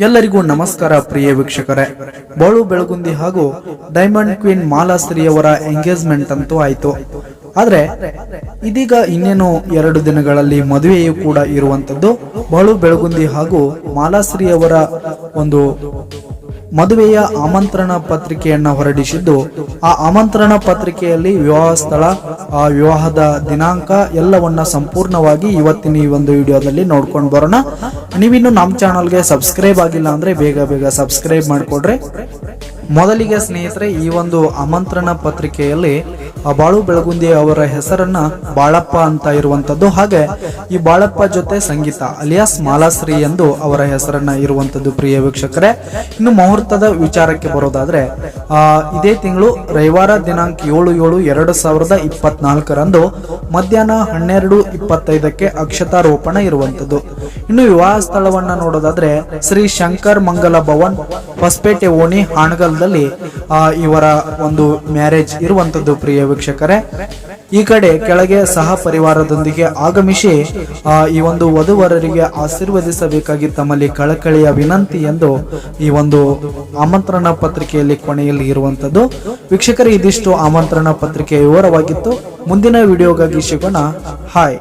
ಎಲ್ಲರಿಗೂ ನಮಸ್ಕಾರ ಪ್ರಿಯ ವೀಕ್ಷಕರೇ. ಬಾಳು ಬೆಳಗುಂದಿ ಹಾಗೂ ಡೈಮಂಡ್ ಕ್ವೀನ್ ಮಾಲಾಶ್ರೀಯವರ ಎಂಗೇಜ್ಮೆಂಟ್ ಅಂತೂ ಆಯ್ತು. ಆದ್ರೆ ಇದೀಗ ಇನ್ನೇನು ಎರಡು ದಿನಗಳಲ್ಲಿ ಮದುವೆಯೂ ಕೂಡ ಇರುವಂತದ್ದು ಬಾಳು ಬೆಳಗುಂದಿ ಹಾಗೂ ಮಾಲಾಶ್ರೀಯವರ ಒಂದು ಮದುವೆಯ ಆಮಂತ್ರಣ ಪತ್ರಿಕೆಯನ್ನ ಹೊರಡಿಸಿದ್ದು, ಆ ಆಮಂತ್ರಣ ಪತ್ರಿಕೆಯಲ್ಲಿ ವಿವಾಹ ಸ್ಥಳ, ಆ ವಿವಾಹದ ದಿನಾಂಕ ಎಲ್ಲವನ್ನ ಸಂಪೂರ್ಣವಾಗಿ ಇವತ್ತಿನ ಈ ಒಂದು ವಿಡಿಯೋದಲ್ಲಿ ನೋಡ್ಕೊಂಡು ಬರೋಣ. ನೀವಿನ್ನು ನಮ್ಮ ಚಾನಲ್ಗೆ ಸಬ್ಸ್ಕ್ರೈಬ್ ಆಗಿಲ್ಲ ಅಂದ್ರೆ ಬೇಗ ಬೇಗ ಸಬ್ಸ್ಕ್ರೈಬ್ ಮಾಡಿಕೊಡ್ರಿ. ಮೊದಲಿಗೆ ಸ್ನೇಹಿತರೆ, ಈ ಒಂದು ಆಮಂತ್ರಣ ಪತ್ರಿಕೆಯಲ್ಲಿ ಬಾಳು ಬೆಳಗುಂದಿ ಅವರ ಹೆಸರನ್ನ ಬಾಳಪ್ಪ ಅಂತ ಇರುವಂತದ್ದು. ಹಾಗೆ ಈ ಬಾಳಪ್ಪ ಜೊತೆ ಸಂಗೀತ ಅಲಿಯಾಸ್ ಮಾಲಾಶ್ರೀ ಎಂದು ಅವರ ಹೆಸರನ್ನ ಇರುವಂತದ್ದು ಪ್ರಿಯ ವೀಕ್ಷಕರೇ. ಇನ್ನು ಮುಹೂರ್ತದ ವಿಚಾರಕ್ಕೆ ಬರೋದಾದ್ರೆ, ಆ, ಇದೇ ತಿಂಗಳು ರವಿವಾರ ದಿನಾಂಕ ಏಳು ಏಳು ಎರಡು ಸಾವಿರದ ಇಪ್ಪತ್ನಾಲ್ಕರಂದು ಮಧ್ಯಾಹ್ನ ಹನ್ನೆರಡು ಇಪ್ಪತ್ತೈದಕ್ಕೆ ಅಕ್ಷತಾರೋಪಣ ಇರುವಂತದ್ದು. ಇನ್ನು ವಿವಾಹ ಸ್ಥಳವನ್ನ ನೋಡೋದಾದ್ರೆ, ಶ್ರೀ ಶಂಕರ್ ಮಂಗಲ ಭವನ್, ಹೊಸಪೇಟೆ ಓಣಿ, ಹಾಣಗಲ್ದಲ್ಲಿ ಇವರ ಒಂದು ಮ್ಯಾರೇಜ್ ಇರುವಂತದ್ದು ಪ್ರಿಯ ವೀಕ್ಷಕರೇ, ಈ ಕಡೆ ಕೆಳಗೆ ಸಹ ಪರಿವಾರದೊಂದಿಗೆ ಆಗಮಿಸಿ ಈ ಒಂದು ವಧುವರರಿಗೆ ಆಶೀರ್ವದಿಸಬೇಕಾಗಿ ತಮ್ಮಲ್ಲಿ ಕಳಕಳಿಯ ವಿನಂತಿ ಎಂದು ಈ ಒಂದು ಆಮಂತ್ರಣ ಪತ್ರಿಕೆಯಲ್ಲಿ ಕೊನೆಯಲ್ಲಿ ಇರುವಂತದ್ದು ವೀಕ್ಷಕರೇ, ಇದಿಷ್ಟು ಆಮಂತ್ರಣ ಪತ್ರಿಕೆಯ ವಿವರವಾಗಿತ್ತು. ಮುಂದಿನ ವಿಡಿಯೋಗಾಗಿ ಸಿಗೋಣ. ಹಾಯ್